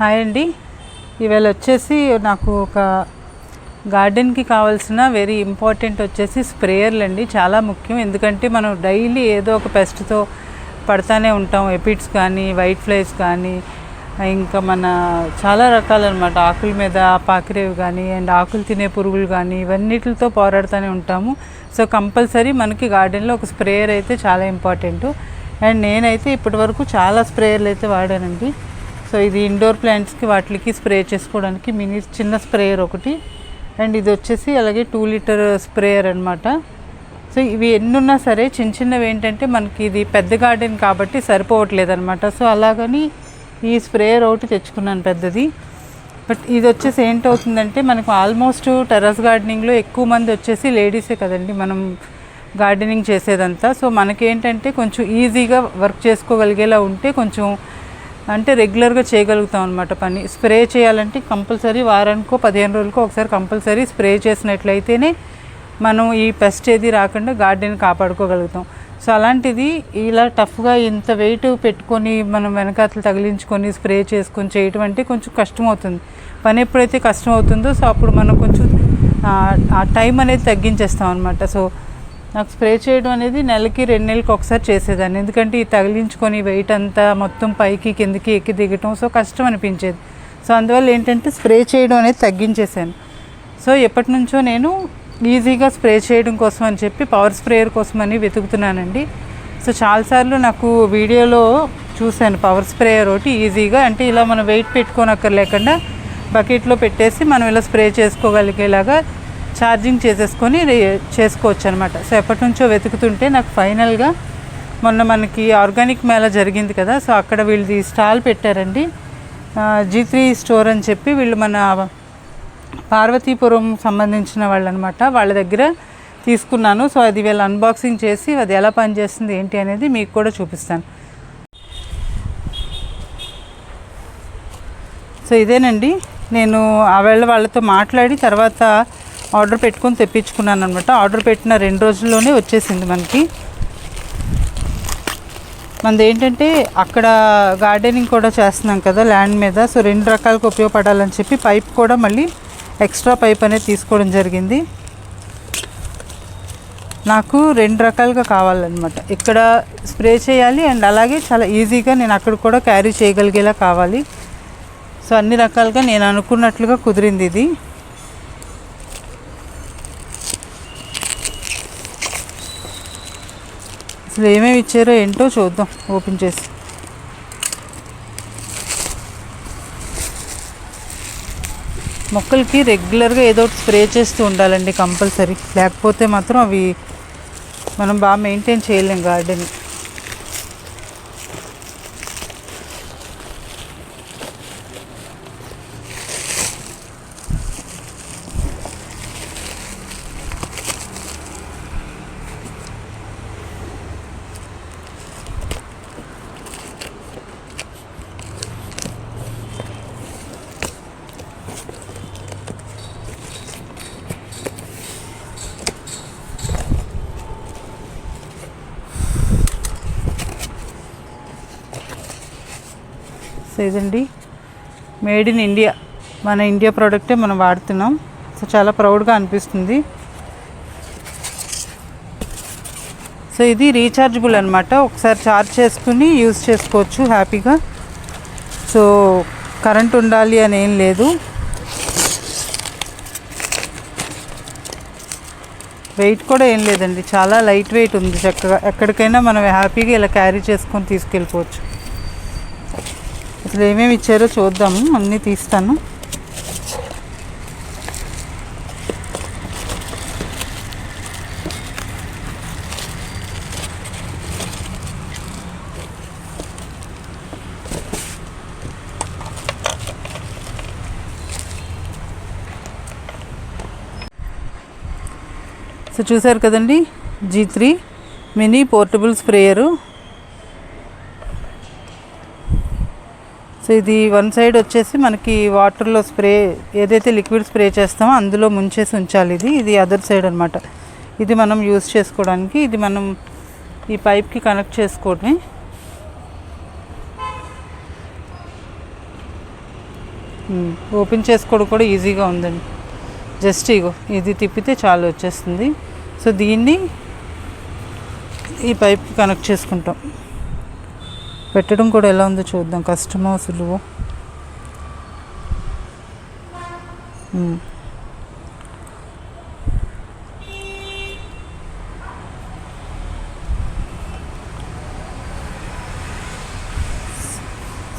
Hi అండి. ఈవేళ వచ్చేసి నాకు ఒక గార్డెన్కి కావాల్సిన వెరీ ఇంపార్టెంట్ వచ్చేసి స్ప్రేయర్లు అండి. చాలా ముఖ్యం. ఎందుకంటే మనం డైలీ ఏదో ఒక పెస్ట్తో పడతానే ఉంటాం. ఎపిడ్స్ కానీ వైట్ ఫ్లైస్ కానీ ఇంకా మన చాలా రకాలన్నమాట. ఆకుల మీద పాకిరేవి కానీ అండ్ ఆకులు తినే పురుగులు కానీ ఇవన్నిటితో పోరాడుతూనే ఉంటాము. సో కంపల్సరీ మనకి గార్డెన్లో ఒక స్ప్రేయర్ అయితే చాలా ఇంపార్టెంట్. అండ్ నేనైతే ఇప్పటివరకు చాలా స్ప్రేయర్లు అయితే వాడానండి. సో ఇది ఇండోర్ ప్లాంట్స్కి వాటికి స్ప్రే చేసుకోవడానికి మినీ చిన్న స్ప్రేయర్ ఒకటి. అండ్ ఇది వచ్చేసి అలాగే టూ లీటర్ స్ప్రేయర్ అనమాట సో ఇవి ఎన్నున్నా సరే చిన్న చిన్నవి ఏంటంటే మనకి ఇది పెద్ద గార్డెన్ కాబట్టి సరిపోవట్లేదు అనమాట సో అలాగని ఈ స్ప్రేయర్ ఒకటి తెచ్చుకున్నాను పెద్దది. బట్ ఇది వచ్చేసి ఏంటవుతుందంటే మనకు ఆల్మోస్ట్ టెర్రస్ గార్డెనింగ్లో ఎక్కువ మంది వచ్చేసి లేడీసే కదండి మనం గార్డెనింగ్ చేసేదంతా. సో మనకేంటంటే కొంచెం ఈజీగా వర్క్ చేసుకోగలిగేలా ఉంటే కొంచెం అంటే రెగ్యులర్గా చేయగలుగుతాం అనమాట పని. స్ప్రే చేయాలంటే కంపల్సరీ వారానికో పదిహేను రోజులకో ఒకసారి కంపల్సరీ స్ప్రే చేసినట్లయితేనే మనం ఈ పెస్ట్ ఏది రాకుండా గార్డెన్ కాపాడుకోగలుగుతాం. సో అలాంటిది ఇలా టఫ్గా ఇంత వెయిట్ పెట్టుకొని మనం వెనకాతలు తగిలించుకొని స్ప్రే చేసుకొని చేయటం అంటే కొంచెం కష్టం అవుతుంది పని ఎప్పుడైతే కష్టం అవుతుందో సో అప్పుడు మనం కొంచెం ఆ- టైం అనేది తగ్గించేస్తాం అనమాట సో నాకు స్ప్రే చేయడం అనేది నెలకి రెండు నెలలకి ఒకసారి చేసేదాన్ని. ఎందుకంటే ఈ తగిలించుకొని వెయిట్ అంతా మొత్తం పైకి కిందకి ఎక్కి దిగటం సో కష్టం అనిపించేది. సో అందువల్ల ఏంటంటే స్ప్రే చేయడం అనేది తగ్గించేశాను. సో ఎప్పటి నుంచో నేను ఈజీగా స్ప్రే చేయడం కోసం అని చెప్పి పవర్ స్ప్రేయర్ కోసం అని వెతుకుతున్నానండి. సో చాలాసార్లు నాకు వీడియోలో చూశాను పవర్ స్ప్రేయర్ ఒకటి ఈజీగా. అంటే ఇలా మనం వెయిట్ పెట్టుకోనక్కర్లేకుండా బకెట్లో పెట్టేసి మనం ఇలా స్ప్రే చేసుకోగలిగేలాగా ఛార్జింగ్ చేసేసుకొని చేసుకోవచ్చు అనమాట సో ఎప్పటి నుంచో వెతుకుతుంటే నాకు ఫైనల్గా మొన్న మనకి ఆర్గానిక్ మేళ జరిగింది కదా సో అక్కడ వీళ్ళది స్టాల్ పెట్టారండి. జీ త్రీ స్టోర్ అని చెప్పి వీళ్ళు మన పార్వతీపురం సంబంధించిన వాళ్ళు అనమాట వాళ్ళ దగ్గర తీసుకున్నాను. సో అది వీళ్ళు అన్బాక్సింగ్ చేసి అది ఎలా పనిచేస్తుంది ఏంటి అనేది మీకు కూడా చూపిస్తాను. సో ఇదేనండి. నేను ఆవేళ వాళ్ళతో మాట్లాడి తర్వాత ఆర్డర్ పెట్టుకొని తెప్పించుకున్నాను అనమాట ఆర్డర్ పెట్టిన రెండు రోజుల్లోనే వచ్చేసింది మనకి. మనది ఏంటంటే అక్కడ గార్డెనింగ్ కూడా చేస్తున్నాం కదా ల్యాండ్ మీద. సో రెండు రకాలకు ఉపయోగపడాలని చెప్పి పైప్ కూడా మళ్ళీ ఎక్స్ట్రా పైప్ అనేది తీసుకోవడం జరిగింది. నాకు రెండు రకాలుగా కావాలన్నమాట. ఇక్కడ స్ప్రే చేయాలి అండ్ అలాగే చాలా ఈజీగా నేను అక్కడ కూడా క్యారీ చేయగలిగేలా కావాలి. సో అన్ని రకాలుగా నేను అనుకున్నట్లుగా కుదిరింది ఇది. అసలు ఏమేమి ఇచ్చారో ఏంటో చూద్దాం. ఓపెన్ చేసి. మొక్కలకి రెగ్యులర్గా ఏదో ఒకటి స్ప్రే చేస్తూ ఉండాలండి కంపల్సరీ. లేకపోతే మాత్రం అవి మనం బాగా మెయింటైన్ చేయలేం గార్డెన్. సైజ్ అండి. మేడ్ ఇన్ ఇండియా మన ఇండియా ప్రోడక్టే మనం వాడుతున్నాం. సో చాలా ప్రౌడ్గా అనిపిస్తుంది. సో ఇది రీఛార్జబుల్ అనమాట ఒకసారి ఛార్జ్ చేసుకుని యూజ్ చేసుకోవచ్చు హ్యాపీగా సో కరెంట్ ఉండాలి అని ఏం లేదు. వెయిట్ కూడా ఏం లేదండి. చాలా లైట్ వెయిట్ ఉంది చక్కగా. ఎక్కడికైనా మనం హ్యాపీగా ఇలా క్యారీ చేసుకొని తీసుకెళ్ళిపోవచ్చు. అసలు ఏమేమి ఇచ్చారో చూద్దాము అన్నీ తీస్తాను. సో చూసారు కదండి G three mini portable sprayer. So ఇది వన్ సైడ్ వచ్చేసి మనకి వాటర్లో స్ప్రే ఏదైతే లిక్విడ్ స్ప్రే చేస్తామో అందులో ముంచేసి ఉంచాలి ఇది. ఇది అదర్ సైడ్ అనమాట ఇది మనం యూస్ చేసుకోవడానికి ఇది మనం ఈ పైప్కి కనెక్ట్ చేసుకోవడమే ఓపెన్ చేసుకోవడం కూడా ఈజీగా ఉందండి. జస్ట్ ఇగో ఇది తిప్పితే చాలు వచ్చేస్తుంది. సో దీన్ని ఈ పైప్కి కనెక్ట్ చేసుకుంటాం. పెట్టడం కూడా ఎలా ఉందో చూద్దాం. కష్టమో సులువు?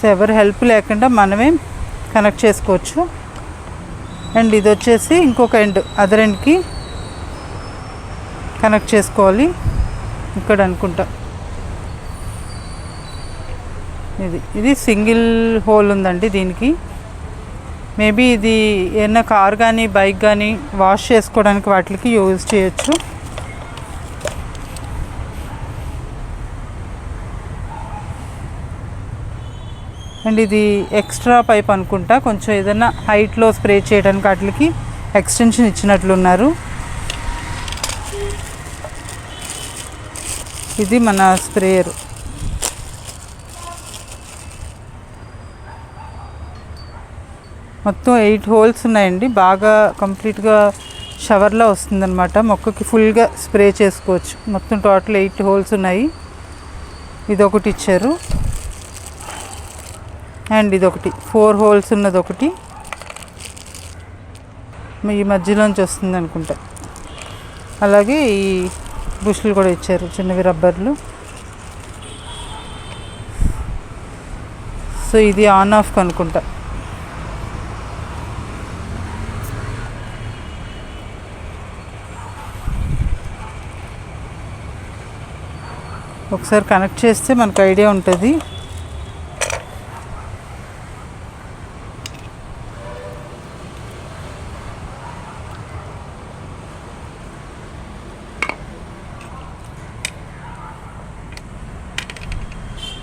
సో ఎవరి హెల్ప్ లేకుండా మనమే కనెక్ట్ చేసుకోవచ్చు. అండ్ ఇది వచ్చేసి ఇంకొక ఎండ్ అదర్ ఎండ్కి కనెక్ట్ చేసుకోవాలి. ఇక్కడ అనుకుంటా. ఇది ఇది సింగిల్ హోల్ ఉందండి దీనికి. మేబీ ఇది ఏదైనా కార్ కానీ బైక్ కానీ వాష్ చేసుకోవడానికి వాటికి యూజ్ చేయొచ్చు. అండ్ ఇది ఎక్స్ట్రా పైప్ అనుకుంటా కొంచెం ఏదైనా హైట్లో స్ప్రే చేయడానికి వాటికి ఎక్స్టెన్షన్ ఇచ్చినట్లున్నారు. ఇది మన స్ప్రేయర్. మొత్తం ఎయిట్ హోల్స్ ఉన్నాయండి. బాగా కంప్లీట్గా షవర్లా వస్తుందన్నమాట. మొక్కకి ఫుల్గా స్ప్రే చేసుకోవచ్చు. మొత్తం టోటల్ ఎయిట్ హోల్స్ ఉన్నాయి. ఇదొకటి ఇచ్చారు. అండ్ ఇదొకటి. ఫోర్ హోల్స్ ఉన్నది ఒకటి ఈ మధ్యలోంచి వస్తుంది అనుకుంటా. అలాగే ఈ బుష్లు కూడా ఇచ్చారు. చిన్నవి రబ్బర్లు. సో ఇది ఆన్ ఆఫ్ అనుకుంటా. ఒకసారి కనెక్ట్ చేస్తే మనకు ఐడియా ఉంటుంది.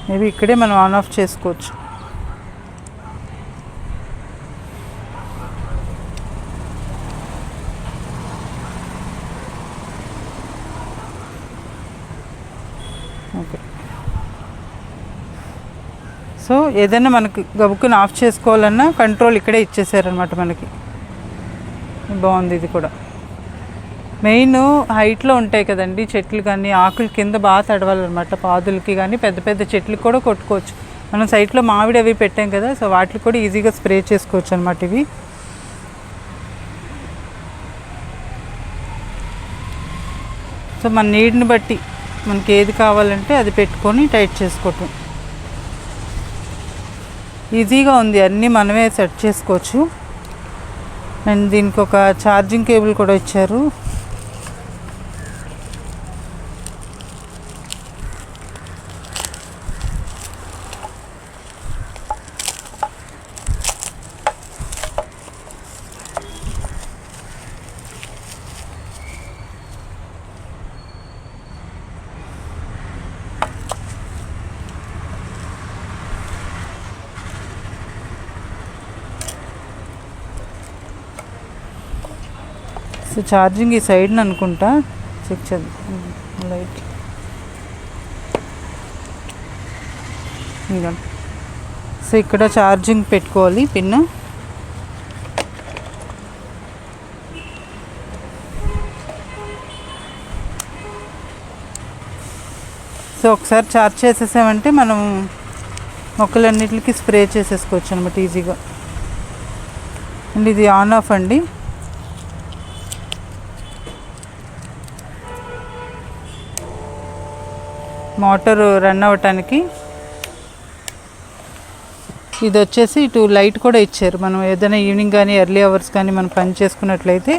మేబీ ఇక్కడే మనం ఆన్ ఆఫ్ చేసుకోవచ్చు. ఓకే సో ఏదైనా మనకి గబుక్కుని ఆఫ్ చేసుకోవాలన్నా కంట్రోల్ ఇక్కడే ఇచ్చేసారనమాట మనకి. బాగుంది ఇది కూడా. మెయిన్ హైట్లో ఉంటాయి కదండి చెట్లు కానీ ఆకులు కింద బాగా తడవాలన్నమాట. పాదులకి కానీ పెద్ద పెద్ద చెట్లు కూడా కొట్టుకోవచ్చు. మనం సైట్లో మామిడి అవి పెట్టాం కదా సో వాటికి కూడా ఈజీగా స్ప్రే చేసుకోవచ్చు అనమాట ఇవి. సో మన నీడ్ని బట్టి మనకి ఏది కావాలంటే అది పెట్టుకొని టైట్ చేసుకోవటం. ఈజీగా ఉంది అన్నీ మనమే సెట్ చేసుకోవచ్చు. అండ్ దీనికి ఒక ఛార్జింగ్ కేబుల్ కూడా ఇచ్చారు. సో ఛార్జింగ్ ఈ సైడ్ని అనుకుంటా. చెక్ చేద్దాం. లైట్ ఇంకా సో ఇక్కడ ఛార్జింగ్ పెట్టుకోవాలి పిన్ సో ఒకసారి ఛార్జ్ చేసేసామంటే మనం మొక్కలన్నిటికి స్ప్రే చేసేసుకోవచ్చు అనమాట ఈజీగా అండ్ ఇది ఆన్ ఆఫ్ అండి. మోటార్ రన్ అవ్వటానికి. ఇది వచ్చేసి ఇటు లైట్ కూడా ఇచ్చారు. మనం ఏదైనా ఈవినింగ్ కానీ ఎర్లీ అవర్స్ కానీ మనం పని చేసుకున్నట్లయితే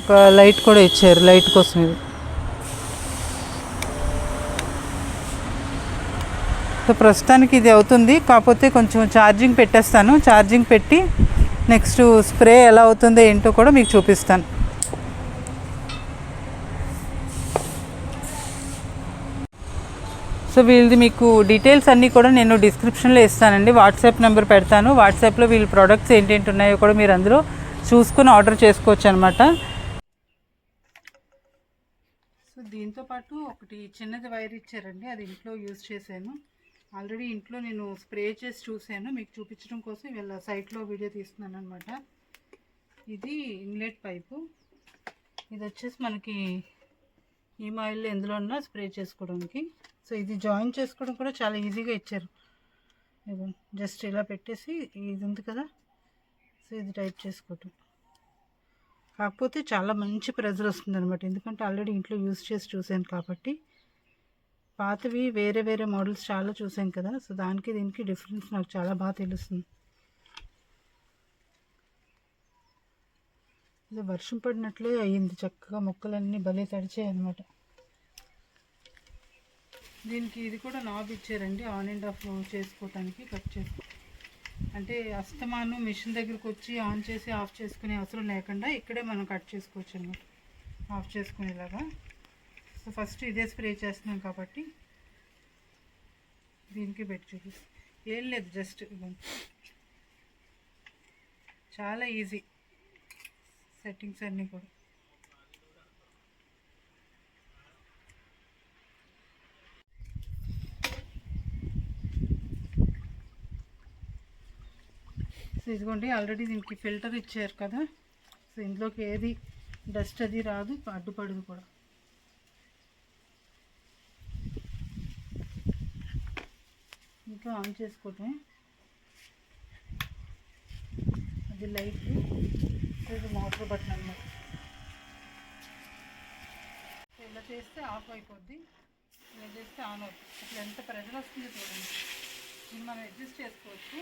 ఒక లైట్ కూడా ఇచ్చారు లైట్ కోసం ఇది. సో ప్రస్తుతానికి ఇది అవుతుంది. కాకపోతే కొంచెం ఛార్జింగ్ పెట్టేస్తాను. ఛార్జింగ్ పెట్టి నెక్స్ట్ స్ప్రే ఎలా అవుతుందో ఏంటో కూడా మీకు చూపిస్తాను. సో వీళ్ళది మీకు డీటెయిల్స్ అన్నీ కూడా నేను డిస్క్రిప్షన్లో ఇస్తానండి. వాట్సాప్ నెంబర్ పెడతాను. వాట్సాప్లో వీళ్ళ ప్రోడక్ట్స్ ఏంటేంటి ఉన్నాయో కూడా మీరు అందులో చూసుకుని ఆర్డర్ చేసుకోవచ్చు అనమాట సో దీంతో పాటు ఒకటి చిన్నది వైర్ ఇచ్చారండి. అది ఇంట్లో యూజ్ చేశాను. ఆల్రెడీ ఇంట్లో నేను స్ప్రే చేసి చూశాను. మీకు చూపించడం కోసం ఇవాళ సైట్లో వీడియో తీస్తున్నాను అనమాట ఇది ఇన్లెట్ పైపు. ఇది వచ్చేసి మనకి ఈ ఆయిల్ ఎందులో ఉన్నా స్ప్రే చేసుకోవడానికి. సో ఇది జాయిన్ చేసుకోవడం కూడా చాలా ఈజీగా ఇచ్చారు. జస్ట్ ఇలా పెట్టేసి ఇది ఉంది కదా? సో ఇది టైప్ చేసుకోవటం. కాకపోతే చాలా మంచి ప్రెజర్ వస్తుంది అనమాట ఎందుకంటే ఆల్రెడీ ఇంట్లో యూస్ చేసి చూసాను కాబట్టి. పాతవి వేరే వేరే మోడల్స్ చాలా చూసాం కదా? సో దానికి దీనికి డిఫరెన్స్ నాకు చాలా బాగా తెలుస్తుంది. ఇది వర్షం పడినట్లే అయ్యింది. చక్కగా మొక్కలన్నీ భలే తడిచాయి అనమాట దీనికి ఇది కూడా నాబ్ ఇచ్చారండి. ఆన్ అండ్ ఆఫ్ చేసుకోవటానికి కట్ చేసుకో అంటే అస్తమానం మిషన్ దగ్గరికి వచ్చి ఆన్ చేసి ఆఫ్ చేసుకునే అవసరం లేకుండా ఇక్కడే మనం కట్ చేసుకోవచ్చు అనమాట ఆఫ్ చేసుకునేలాగా. సో ఫస్ట్ ఇదే స్ప్రే చేస్తున్నాం కాబట్టి దీనికి పెట్టి చూపిస్తాం ఏం లేదు జస్ట్ చాలా ఈజీ సెట్టింగ్స్ అన్నీ కూడా. సో ఇదిగోండి ఆల్రెడీ దీనికి ఫిల్టర్ ఇచ్చారు కదా. సో ఇందులోకి ఏది డస్ట్ అది రాదు అడ్డుపడదు కూడా. ఇంకా ఆన్ చేసుకోవటం అది లైట్ ఇది మోటార్ బటన్ అన్నమాట. ఇలా చేస్తే ఆఫ్ అయిపోద్ది. ఇలా చేస్తే ఆన్ అవుతుంది. ఇట్లా ఎంత ప్రెజర్ వస్తుంది చూడండి. మనం అడ్జస్ట్ చేసుకోవచ్చు.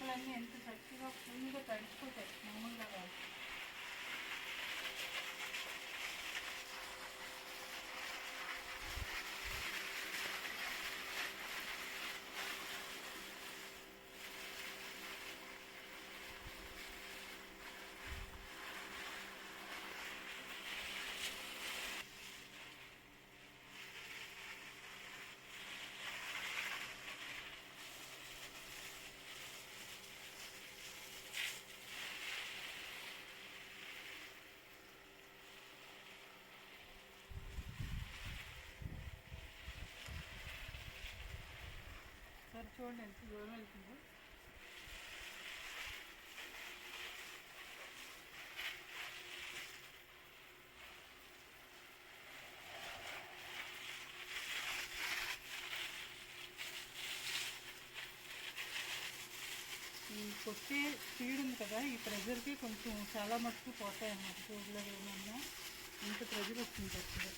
మొక్కలన్నీ ఎంత చక్కగా ఫుల్గా తడిచిపోతాయి మామూలుగా కాదు. చూడండి ఎంత దూరం వెళ్తుందో. ఈ కొట్టే స్పీడ్ ఉంది కదా ఈ ప్రెజర్కి కొంచెం చాలా మట్టుకు పోతాయి అన్నమాట చూడలో ఏమన్నా ఇంత ప్రెజర్ వస్తుంది కదా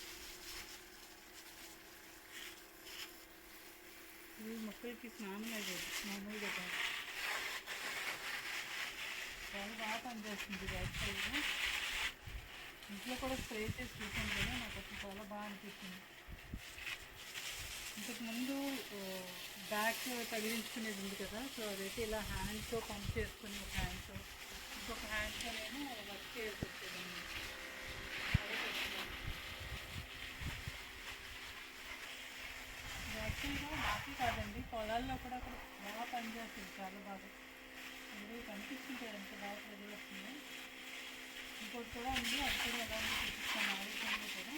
ఇది స్నానం అయ్యేది మామూలుగా కాదు. చాలా బాగా పనిచేస్తుంది యాక్చువల్గా ఇంట్లో కూడా స్ప్రే చేసి చూసాను కదా నాకు అసలు చాలా బాగా అనిపిస్తుంది. ఇంతకుముందు బ్యాక్ తగిలించుకునేది ఉంది కదా సో అదైతే ఇలా హ్యాండ్తో పంప్ చేసుకుని ఒక హ్యాండ్తో ఇంకొక హ్యాండ్తో నేను వర్క్ చేసి యాక్చువల్గా మాకు కాదండి. పొలాల్లో కూడా అక్కడ బాగా పనిచేస్తుంది చాలా బాగా. అందరూ కనిపిస్తుంది ఎంత బాగా ప్రజలు వస్తుంది ఇంకోటి కూడా ఉంది. అది కూడా ఎలా ఉంది చూపిస్తాను. ఆరోగ్యంలో కూడా.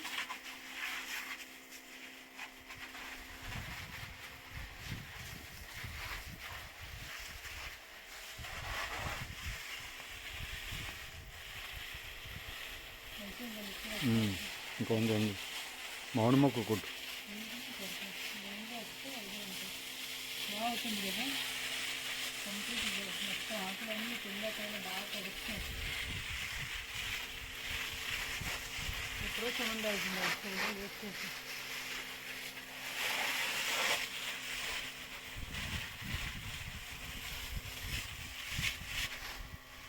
అయితే ఇంకా ఉంది మామిడి మొక్క కొట్టు బాగా అవుతుంది కదా కంప్లీట్ మొత్తం ఆకులన్నీ కింద పైన బాగా తడుస్తున్నాయి ఎప్పుడో సౌండ్ అవుతుంది యాక్చువల్గా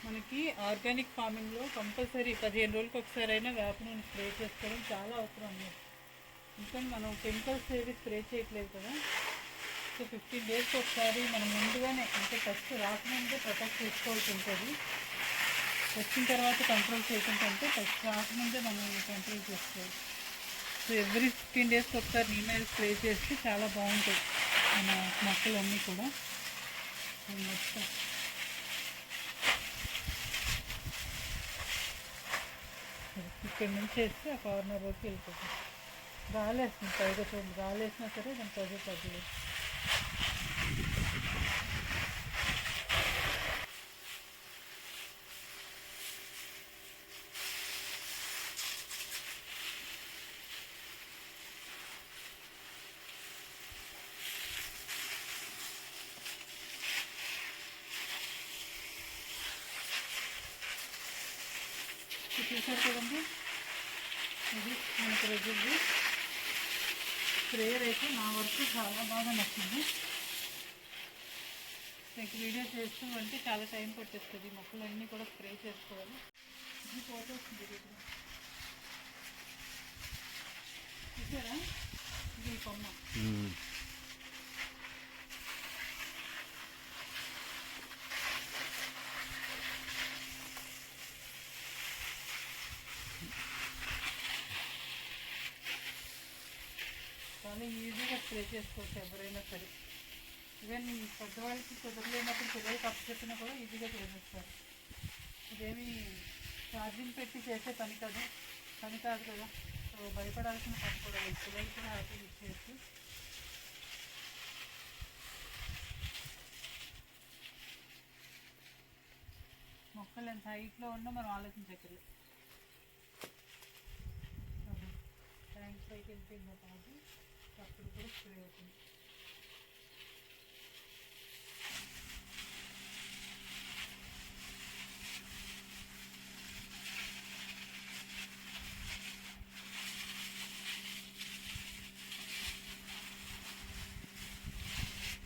మనకి ఆర్గానిక్ ఫార్మింగ్లో కంపల్సరీ పదిహేను రోజులకి ఒకసారి అయినా వేప నూనె స్ప్రే చేసుకోవడం చాలా అవసరం అన్నమాట ఎందుకంటే మనం కెమికల్స్ ఏవి స్ప్రే చేయట్లేదు కదా. సో ఫిఫ్టీన్ డేస్ ఒకసారి మనం ముందుగానే అంటే ఫస్ట్ రాకముందే ప్రొటెక్ట్ చేసుకోవాల్సి ఉంటుంది. వచ్చిన తర్వాత కంట్రోల్ చేయకుండా ఫస్ట్ రాకముందే మనం కంట్రోల్ చేసుకోవాలి. సో ఎవ్రీ ఫిఫ్టీన్ డేస్కి ఒకసారి నీమ్ ఆయిల్ స్ప్రే చేస్తే చాలా బాగుంటుంది. మన మొక్కలన్నీ కూడా. మొత్తం ఇక్కడ నుంచి వేస్తే ఆ కార్నర్ వరకు వెళ్ళిపోతుంది. రాలేస్తుంది పైగా చూడండి రాలేసినా సరే దాని ప్రెజర్ తగ్గలేదు ఇది చూసారు కదండి ఇది మనకు రెగ్యులర్ ప్రేయర్ అయితే నా వరకు చాలా బాగా నచ్చింది. మీకు వీడియో చేస్తూ అంటే చాలా టైం పట్టేస్తుంది. మొక్కలన్నీ కూడా స్ప్రే చేసుకోవాలి. ఇది ఫోటోస్ చూసారా? ఇది కొమ్మ. చాలా ఈజీగా స్ప్రే చేసుకోవచ్చు ఎవరైనా సరే. ఈవెన్ పెద్దవాళ్ళకి కుదరలేనప్పుడు పిల్లలు తప్పు చెప్పినా కూడా ఈజీగా చేసేస్తారు. ఇదేమి ఛార్జింగ్ పెట్టి చేసే పని కాదు. పని కాదు కదా. సో భయపడాల్సిన పని కూడా లేదు. పిల్లలు కూడా హ్యాపీగా ఇచ్చేసి మొక్కలు ఎంత హైట్లో ఉన్నా మనం ఆలోచించక్కర్లేదు. థ్యాంక్స్ పైకి వెళ్ళిపోయిన తర్వాత అప్పుడు కూడా స్ప్రే అవుతుంది